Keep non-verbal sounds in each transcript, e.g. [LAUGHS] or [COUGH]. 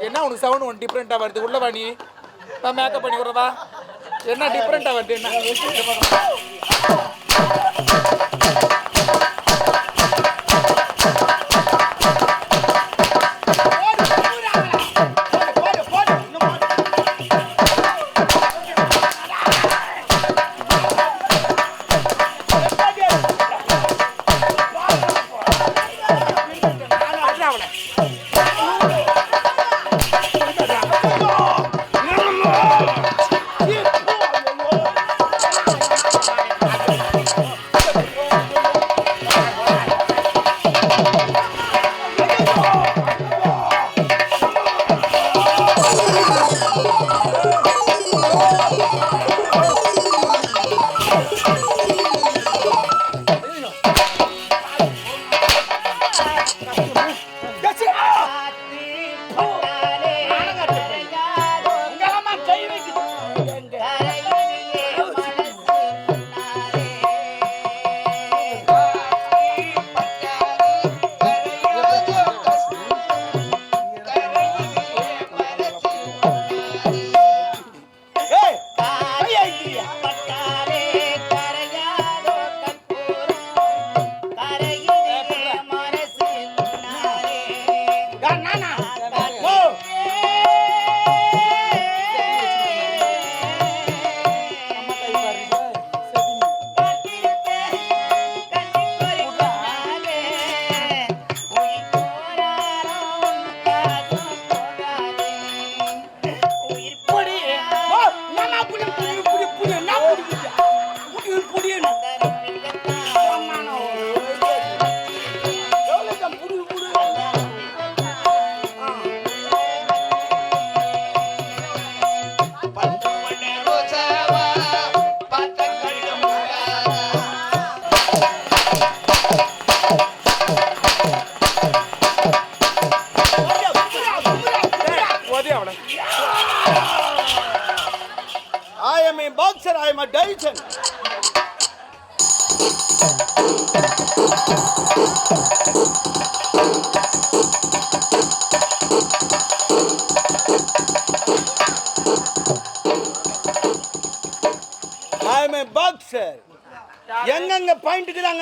என்ன உனக்கு சவுண்ட் ஒன்று டிஃப்ரெண்ட்டாக வருது? உள்ள வா நீ. நான் மேக்கப் பண்ணி விடுறதா என்ன டிஃப்ரெண்ட்டாக வருது? என்ன?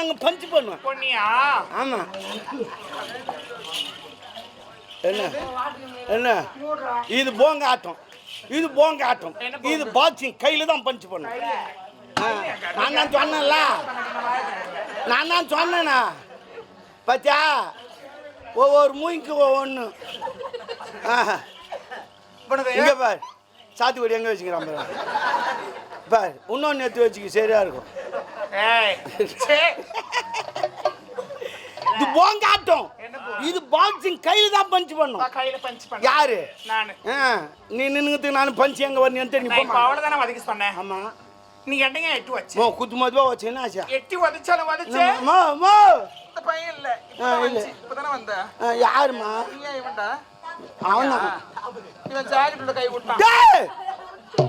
அங்கங்க பஞ்ச் ஆமா. என்ன? என்ன? இது போங்க ஆட்டம் இது போங்க? ஆட்டம் இது பாக்ஸிங் கையில தான் பஞ்ச் பண்ணும் நான் தான் சொன்னேன்ல. நான் தான் சொன்னேனா? பாத்தியா? ஒவ்வொரு மூய்க்கு ஒவ்வொன்று இங்க பார். சாத்துக்குடி எங்க வச்சுக்கிறான் பாரு. பார் இன்னொன்று எடுத்து வச்சுக்க சரியா இருக்கும். இது போங்க ஆட்டம் இது பாக்ஸிங் கையில தான் பஞ்ச் பண்ணும். கையில பஞ்ச் பண்ண. யாரு? நானு. நீ நின்னுங்கிறதுக்கு நான் பஞ்ச் எங்க வரணும் நீ இப்ப அவளை தானே வதக்கி சொன்னேன். ஆமா. நீ என்னங்க எட்டு வச்சு? மோ குத்து மதுவா வச்சு என்ன ஆச்சா? எட்டி வதச்சாலும் வதச்சே மோ மோ. இந்த பையன் இல்ல. இப்பதானே வந்த. நீ ஏன் இவன்டா? அவன் இவன் ஜாக்கெட்டுல கை விட்டான் டேய்!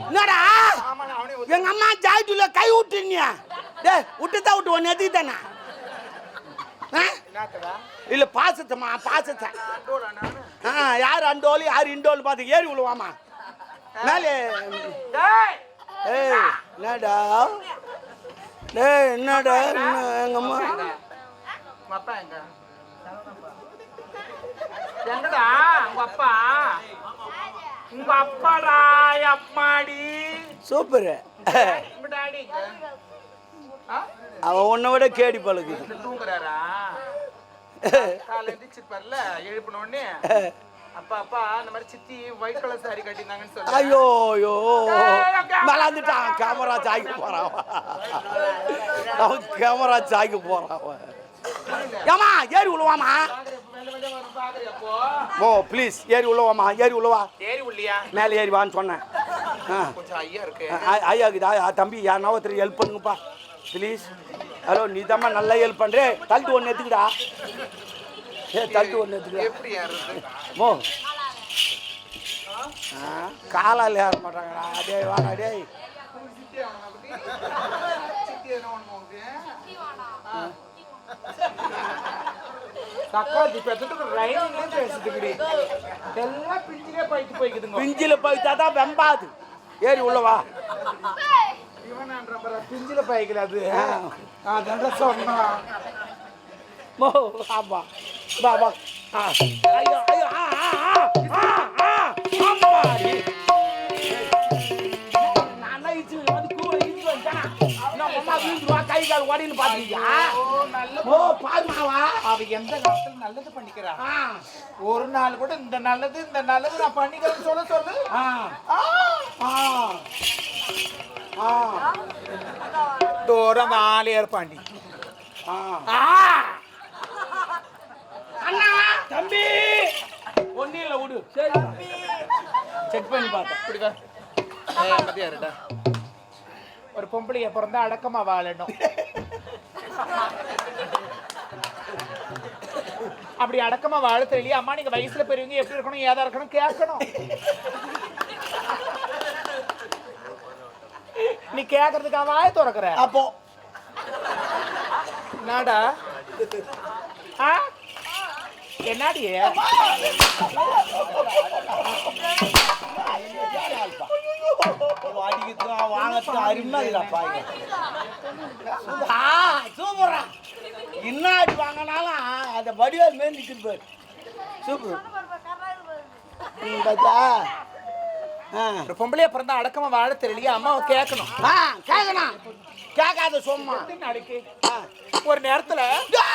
என்னடா? எங்க அம்மா ஜாய்ட்டுல கை விட்டுனியா டேய் விட்டுதா விட்டு தானே என்னத்தடா இல்ல பாசத்தம்மா பாசத்தை. ஆ யார் அண்டோலு யார் இண்டோலு பார்த்து ஏறி விழுவாமா? மேலே. ஏய் என்னடா? டேய் என்னடா? என்ன எங்க அம்மா? உங்க அப்பா எங்க? எங்கடா? உங்க அப்பா? உங்க அப்பாடா அம்மாடி சூப்பர். டாடி? அவன் உன்னை விட கேடி பழகுது. தூங்குறாரா? காலைல எந்திரிச்சிருப்பார்ல எழுப்பின உடனே அப்பா அப்பா அந்த மாதிரி சித்தி ஒயிட் கலர் சாரி கட்டியிருந்தாங்கன்னு சொல்லி ஐயோ ஐயோ. மலாந்துட்டான் கேமரா சாய்க்க போறான். அவன். அவன் கேமரா சாய்க்க போறான் அவன். ஏம்மா ஏறி உள்ளவாமா ஓ ப்ளீஸ் ஏறி உள்ளவாமா ஏறி உள்ளவா. ஏறி உள்ளியா? மேலே ஏறி வான்னு சொன்னேன். ஆ. கொஞ்சம் ஐயா இருக்கு. ஐயாக்குதா தம்பி யாருனா ஒருத்தர் ஹெல்ப் பண்ணுங்கப்பா. ப்ளீஸ் ஹலோ நீ தாம்மா நல்லா ஹெல்ப் பண்ணுறே தள்ளிட்டு ஒன்று எடுத்துக்கிடா. ஏ தள்ளிட்டு ஒன்று எடுத்துக்கிடா. எப்படி ஏறுறது மோ. ஆ காலால் ஏற மாட்டாங்கடா டேய் வாடா எல்லாம் பிஞ்சிலே போயிட்டு போய்க்குதுங்க. பிஞ்சில் போய்த்தா தான் வெம்பாது. ஏறி உள்ளவா பிஞ்சில பைக்கல அது. அதான் சொன்னா மோ ஆமா. ஆ. ஐயோ ஐயோ ஆ ஆ ஆ ஆ கை கால் ஓடின்னு பாத்தீங்க ஓ பாருமாவா. அவ எந்த காலத்துல நல்லது பண்ணிக்கிறா? ஒரு நாள் கூட இந்த நல்லது இந்த நல்லது நான் பண்ணிக்கிறேன்னு சொல்ல சொல்லு. ஆ. ஆ. பாண்டி ஆ அண்ணா தம்பி ஒன்னும் இல்லை விடு செக் பண்ணி பார்த்தேன் இப்படிக்கா ஏய், மதியா இருடா. ஒரு பொம்பளைய பிறந்தா அடக்கமா வாழணும் அப்படி அடக்கமா வாழ தெரியல அம்மா நீங்க வயசுல பெரியவங்க எப்படி இருக்கணும் ஏதா இருக்கணும் கேட்கணும் நீ கேக்குறதுக்கு வாய திறக்கிற. அப்போ. என்னடா? ஆ? என்னடி? அடிக்கிறது வாங்கறது அருமை இல்லப்பா ஆ சூப்பரா என்ன அடி வாங்கினாலும் அந்த வடிவேல் மாரி நிற்குது பாரு. சூப்பர். பார்த்தா ஒரு பொம்பளைய பிறந்தா அடக்கமா வாழ தெரியலையா அம்மாவை கேட்கணும் கேட்கணும் கேட்காத சும்மா. ஒரு நேரத்துல யா,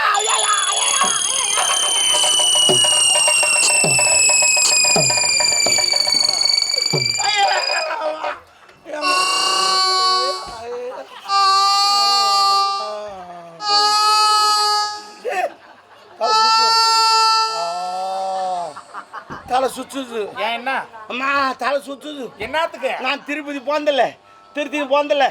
தலை சுத்துது. ஏன் என்ன? அம்மா தலை சுத்துது. என்னத்துக்கு? நான் திருப்பதி போந்தல திருத்தி போந்தல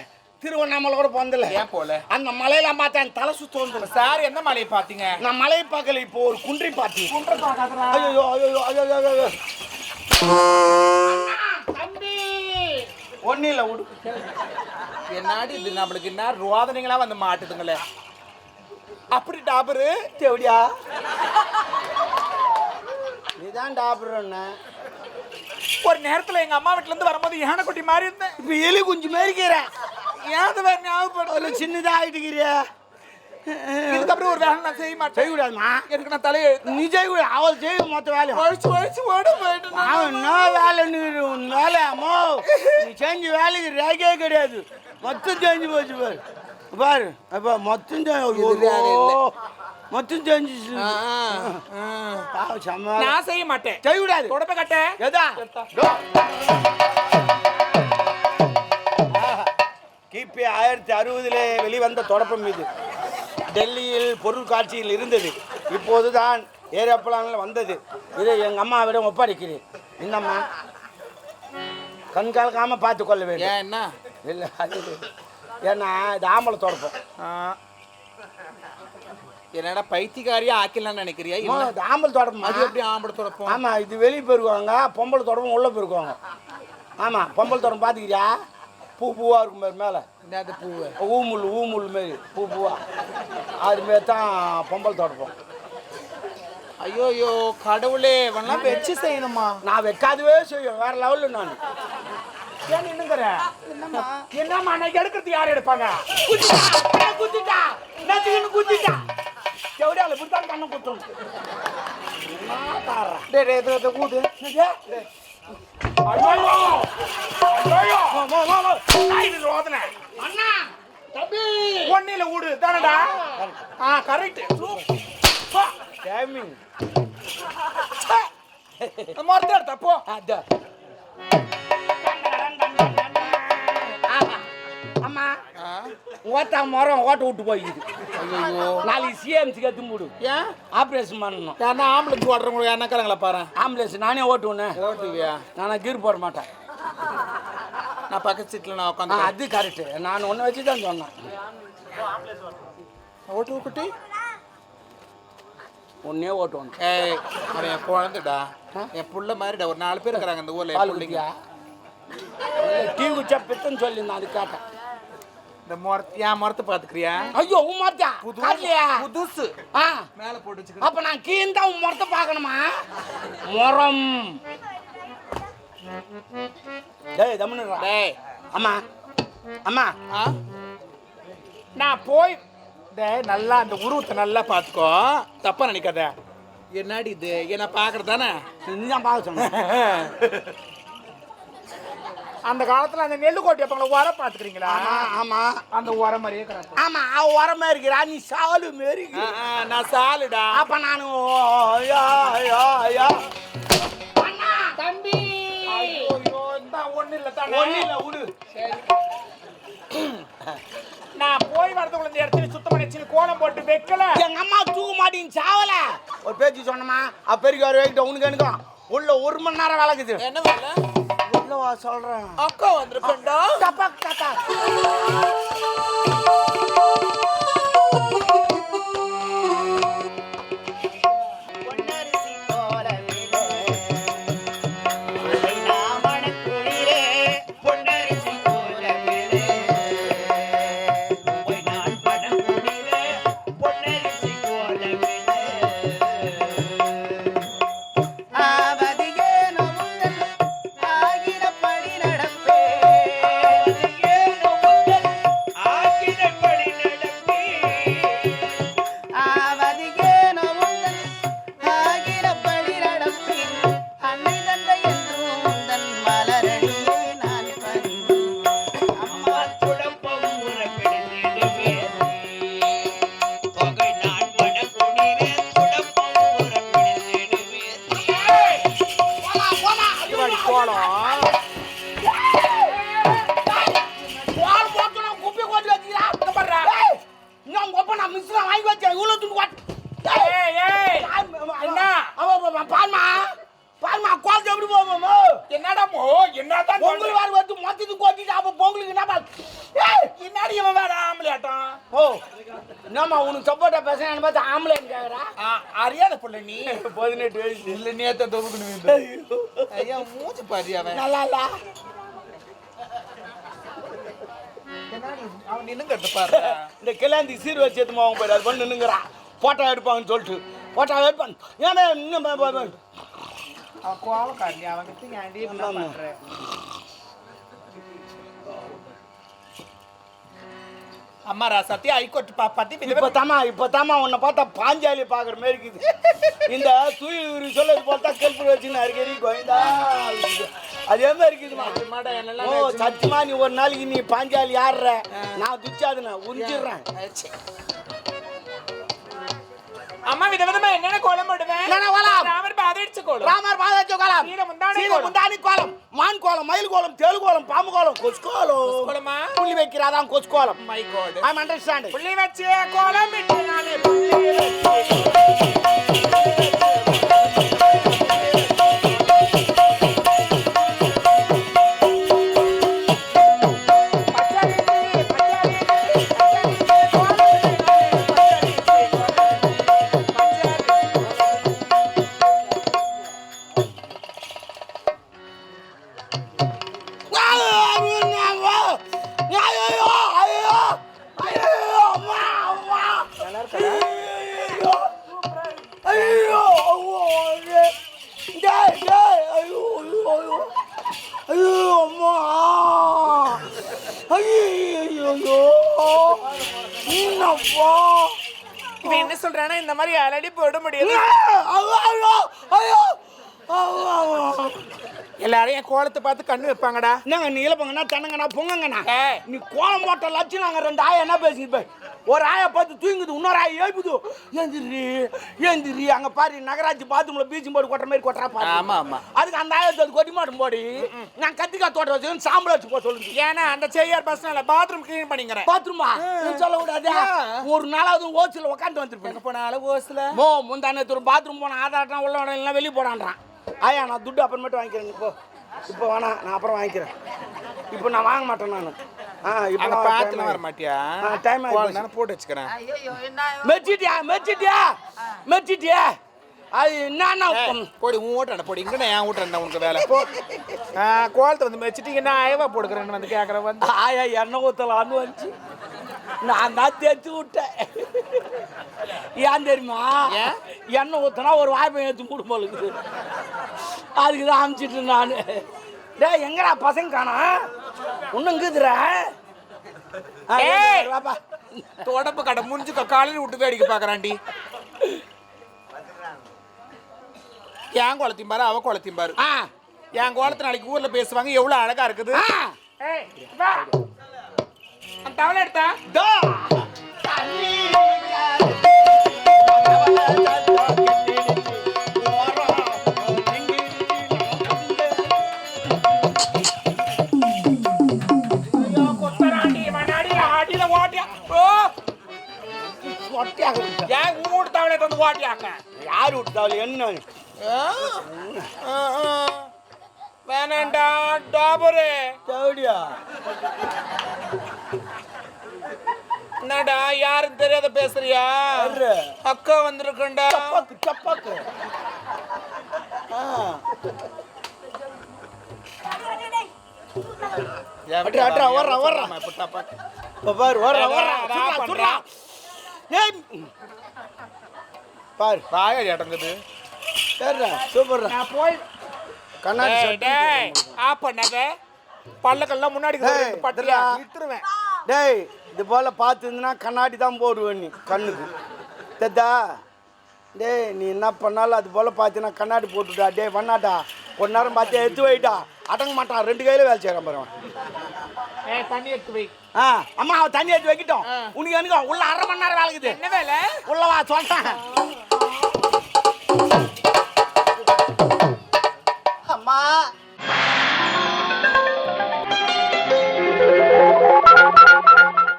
திருவண்ணாமலை கூட போந்தல ஏன் போல அந்த மலையில பார்த்தேன் தலை சுத்து வந்து சார் எந்த மலையை பாத்தீங்க நான் மலையை பார்க்கல இப்போ ஒரு குன்றி பார்த்தேன். குன்ற பாக்காதடா. ஐயோ ஐயோ ஐயோ ஐயோ தம்பி! ஒன்றும் இல்லை விடு என்னாடி இது? நம்மளுக்கு என்ன ரோதனைங்களா வந்து மாட்டுதுங்களே. அப்படி டாபரு நீதான் டாபுறண்ண ஒரு நேரத்துல எங்க அம்மா வீட்டுல இருந்து வரும்போது யானைக்குட்டி மாதிரி இருந்தேன். இப்போ எலி குஞ்சு மேய்க்கிற ஏன் வேற ஞாபகப்படுது அதில் சின்னதாக ஆகிட்டுக்கிறிய இதுக்கப்புறம் ஒரு வேலை நான் செய்ய மாட்டேன். செய்யக்கூடாதுமா? எனக்கு நான் தலையெழுத்து நீ செய்யக்கூட அவள் செய்ய மொத்த வேலை ஒழிச்சு ஒழிச்சு ஓடி போயிட்டு நான். அவன் என்ன வேலை நீ உன் வேலை அம்மோ நீ செஞ்ச வேலைக்கு ரேகே கிடையாது. மொத்தம் செஞ்சு போச்சு பாரு. பாரு அப்ப மொத்தம் மொத்தம் செஞ்சு. நான் செய்ய மாட்டேன். செய்யக்கூடாது. தொடப்ப கட்ட. எதா. கிபி ஆயிரத்தி அறுபதிலே வெளிவந்த தொடப்பம் இது. டெல்லியில் பொருள் காட்சியில் இருந்தது. இப்போதுதான் ஏரோப்ளானில் வந்தது. இதை எங்கள் அம்மாவிடம் ஒப்படைக்கிறேன். இந்தம்மா கண்காலக்காம பார்த்து கொள்ள வேண்டும். ஏன் என்ன? இல்லை அது ஏன்னா இது ஆம்பளை தொடப்பம். என்னடா பைத்தியக்காரியா ஆக்கலாம்னு நினைக்கிறியா? இது ஆம்பளை தொடப்பம் அது எப்படி ஆம்பளை தொடப்போம் ஆமாம் இது வெளியே போயிருக்குவாங்க பொம்பளை தொடப்பம் உள்ளே போயிருக்குவாங்க ஆமாம் பொம்பளை தொடப்பம் பார்த்துக்கிறியா பூ பூவாக இருக்கும் பாரு மேலே. என்னது பூவு ஊமுள் ஊமுள் மாரி பூ பூவா. அது மாரி தான் பொம்பளை தொடப்போம் ஐயோ ஐயோ கடவுளே இவன்லாம் வச்சு செய்யணுமா? நான் வைக்காதவே செய்வேன். வேற லெவலில் நான். ஏன் நின்னுங்கற என்னம்மா? நான் எடுக்கிறது யார் எடுப்பாங்க? குத்திட்டா குத்திட்டா குத்திட்டா மோ. நான் இது ரோதனை அண்ணா ஒன்னில விடு தானடா? ஆ. Correct timing. மொத்தம் எடுத்தா போ. அதான் அம்மா ஓட்டா மரம் ஓட்ட விட்டு போயிடுது நாளைக்கு சிஎம்சிக்கு எடுத்து மூடு ஏன் ஆப்ரேஷன் பண்ணணும் யாருன்னா ஆம்புலன்ஸ் ஓடுறவங்களுக்கு என்ன இருக்கிறாங்களா பாரு ஆம்புலன்ஸ் நானே ஓட்டுவேனே ஓட்டுவியா நானா கீர் போட மாட்டேன் நான் பக்கத்து சீட்ல நான் உட்காந்து அது கரெக்டு நான் ஒன்று வச்சு தான் சொன்னேன் ஓட்டு குட்டி ஒன்னே ஓட்டுவேன் ஏய் அவன் என் குழந்தைடா என் புள்ள மாதிரிடா ஒரு நாலு பேர் இருக்கிறாங்க இந்த ஊர்ல பிள்ளைங்க. டீ குச்சா பித்தன்னு சொல்லியிருந்தேன் அது கேட்டேன் இந்த முறத்து என் முறத்தை பாத்துக்கிறியா ஐயோ உன் மரத்தா காட்டலையா? புதுசு. ஆ. மேல போட்டு வச்சுக்கிறேன் அப்ப நான் கீழ்ந்தா உன் மரத்தை பார்க்கணுமா? முறம் டேய் தம்முனுடா டேய் அம்மா அம்மா? நான் போய் டேய் நல்லா அந்த உருவத்தை நல்லா பார்த்துக்கோ. தப்பா நினைக்காத. என்னடி இது? என்ன பார்க்கறது தானே? நீ தான் பார்க்க சொன்ன. [LAUGHS] அந்த காலத்துல அந்த நெல்லு கோட்டை வைப்பாங்களா உர பார்த்துக்கிறீங்களா? ஆமா அந்த உர மாதிரியே கிடக்கு ஆமா அவ உரமா இருக்கிறா நீ சாலு மாரி நான் சாலுடா. அப்ப நானு தம்பி! ஒண்ணு இல்ல ஒண்ணு இல்ல விடு நான் போய் வரதுக்குள்ள இந்த இடத்துல சுத்தம் பண்ணி கோலம் போட்டு வைக்கல. எங்க அம்மா தூக்க மாட்டேங்க சாவல. ஒரு பேச்சு சொன்னமா அப்ப பெருக்கி வர வைக்கிட்ட உனக்கு எனக்கும் உள்ள ஒரு மணி நேரம் விளக்குது என்ன வேலை உள்ள வா சொல்றேன். அக்கா வந்திருக்கா டபக் டபா மிஸ்ரா வாங்கி வச்சேன் இவ்வளவு துண்டு வாட் ஏய், ஏய், என்ன? பால்மா பால்மா குவாலிட்டி எப்படி போவோமோ என்னடா மோ என்னதான் பொங்கல் வாரம் வந்து மொத்தத்துக்கு கொட்டிட்டு அப்ப பொங்கலுக்கு என்ன என்னடி இவன் வேற ஆம்பளையாட்டம்? ஓ என்னம்மா உனக்கு சப்போர்ட்டா பேசுறேன் பார்த்து ஆம்பளைன்னு கேக்குறா? ஆ, அறியாத புள்ள நீ. பதினெட்டு வயசு. இல்ல நேத்த தொகுக்கணும் ஐயா மூச்சு பாரு அவன். நல்லா இல்ல என்னடி அவன் நின்னுங்கிறத பாரு. இந்த கிளாந்தி சீர் வச்சு எடுத்து அவங்க போயிடாது பண்ணு நின்னுங்கிறான் போட்டோ எடுப்பாங்கன்னு சொல்லிட்டு. போட்டோ எடுப்பான் ஏன்னா இன்னும் அவன் ஏன்டி இப்படி அம்மா ராசாத்தி ஹைகோர்ட் பா பத்தி இப்ப தாமா இப்ப தாமா உன்னை பார்த்தா பாஞ்சாலி பாக்குற மாதிரி இருக்குது. இந்த தூய் உரி சொல்லது பார்த்தா கெல்பு வச்சுன்னு அடிக்கடி கோயந்தா அதே மாதிரி இருக்குதுமா ஓ சத்தியமா நீ ஒரு நாளைக்கு நீ பாஞ்சாலி ஆடுற. நான் துச்சாதுன உறிஞ்சிடுறேன். அம்மா விதவிதமா என்னென்ன கோலம் போடுவேன்? என்னென்ன கோலம்? ராமர் பாதடிச்ச கோலம். ராமர் பாதாச்ச கோலம். சீன முந்தானை கோலம். முந்தானி கோலம் மான் கோலம் மயில் கோலம் தேளு கோலம் பாம்பு கோலம் கொசு கோலம். கோலமா? புள்ளி வைக்கிறாதான் கொசு கோலம். மை காட் ஐ அண்டர்ஸ்டாண்ட் புள்ளி வச்சு கோலம் இட்டு நானே புள்ளி இவன் என்ன சொல்றானா இந்த மாதிரி அலடி போட முடியாது. எல்லாரும் என் கோலத்தை பார்த்து கண்ணு வைப்பாங்கடா. என்னங்க நீ இழப்பங்கண்ணா தனங்கண்ணா பொங்கங்கண்ணா. நீ கோலம் போட்ட லட்சம் நாங்கள் ரெண்டு ஆயா என்ன பேசிட்டு போய்? ஒரு ஆயா பார்த்து தூங்குது இன்னொரு ஆயா எழுப்புது ஏந்திரி ஏந்திரி. அங்கே பாரு நகராட்சி பாத்ரூம்ல பீச்சிங் போட்டு கொட்டுற மாதிரி கொட்டுறா பாரு. ஆமா ஆமா. அதுக்கு அந்த ஆயத்தை அது கொட்டி மாட்டும் போடி. நான் கத்திக்கா தோட்ட வச்சு சாம்பல் வச்சு போக சொல்லுங்க. ஏன்னா அந்த செய்யார் பஸ் பாத்ரூம் க்ளீன் பண்ணிக்கிறேன். பாத்ரூமா சொல்ல கூடாது ஒரு நாளாவது ஓச்சில் உட்காந்து வந்துருப்பேன். எங்க போனாலும் ஓஸ்ல மோ முந்தானே ஒரு பாத்ரூம் போன ஆதாரம் உள்ள இல்லைன்னா வெளியே போடான்றான். ஆயா நான் துட்டு அப்புறமேட்டு வாங்கிக்கிறேன். இப்போ இப்போ வேணாம் நான் அப்புறம் வாங்கிக்கிறேன். இப்போ நான் வாங்க மாட்டேன் நான். அங்க பார்த்துல வர மாட்டியா? ஆ, time ஆகி கோலம் தானே போட்டு வச்சுக்கிறேன்? ஐயோ என்ன மெச்சிட்டியா மெச்சிட்டியா மெச்சிட்டியா அது என்னன்னா போடி உன் ஓட்டாண்ட போடி? இங்க நான் ஏன் ஓட்டுறேன் உனக்கு வேலை? போ. கோலத்தை வந்து வச்சுட்டீங்கன்னா ஐவா போடுக்கிறேன்னு வந்து கேட்குறேன் வந்து. ஆயா எண்ணெய் ஊற்றலான்னு வந்துச்சு நான் தான் தேய்ச்சி விட்டேன். ஏன் தெரியுமா? எண்ணெய் ஊற்றினா ஒரு வாய்ப்பை ஏற்றி மூடு போல இருக்குது. அதுக்கு தான் அனுப்பிச்சிட்டு நான். டேய் எங்கடா பசங்க காணா? ஒன்றும் இருக்குதுடா ஆ, ஏய். வாப்பா. தொடப்பு கடை முடிஞ்சுக்க காலையில் விட்டு வேடிக்கை பார்க்கறான்டி என் குளத்தையும் பாரு? அவ குளத்தையும் பாரு. ஆ. என் கோலத்தை நாளைக்கு ஊர்ல பேசுவாங்க? எவ்வளவு அழகா இருக்குது. அந்த தவளை எடுத்தா தவளை வந்து ஓட்டியாக்க யார் விட்டாலும் என்ன. வேணாண்டா டாபரு தேவடியா என்னடா யாரும் தெரியாத பேசுறியா? அக்கா வந்திருக்கண்டா சப்பாக்கு சப்பாக்கு வர்றா, வர்றா. பாரு வர்றா வர்றா. ஏய் பாரு. வாயா அடங்குது சரிடா சூப்பர்டா நான் போய் கண்ணாடி டேய், ஆப் பண்ணாத. பல்லக்கெல்லாம் முன்னாடி இதுடா. விட்டுருவேன். டேய் இது போல பார்த்துருந்துன்னா கண்ணாடி தான் போடுவேன் நீ கண்ணுக்கு. தெத்தா டேய் நீ என்ன பண்ணாலும் அது போல பார்த்தீங்கன்னா கண்ணாடி போட்டுடா டேய் பண்ணாட்டா கொஞ்ச நேரம் பார்த்து எடுத்து வைடா. அடங்க மாட்டான் ரெண்டு கையில வேலை செய்யறான் பாரு அவன். ஏய் தண்ணி எடுத்து வை. ஆ அம்மா அவன் தண்ணி எடுத்து வைக்கட்டும். ஆ. உனக்கு எனக்கு உள்ள அரை மணி நேரம் வேலைக்குது என்ன வேலை? உள்ள வா Oh.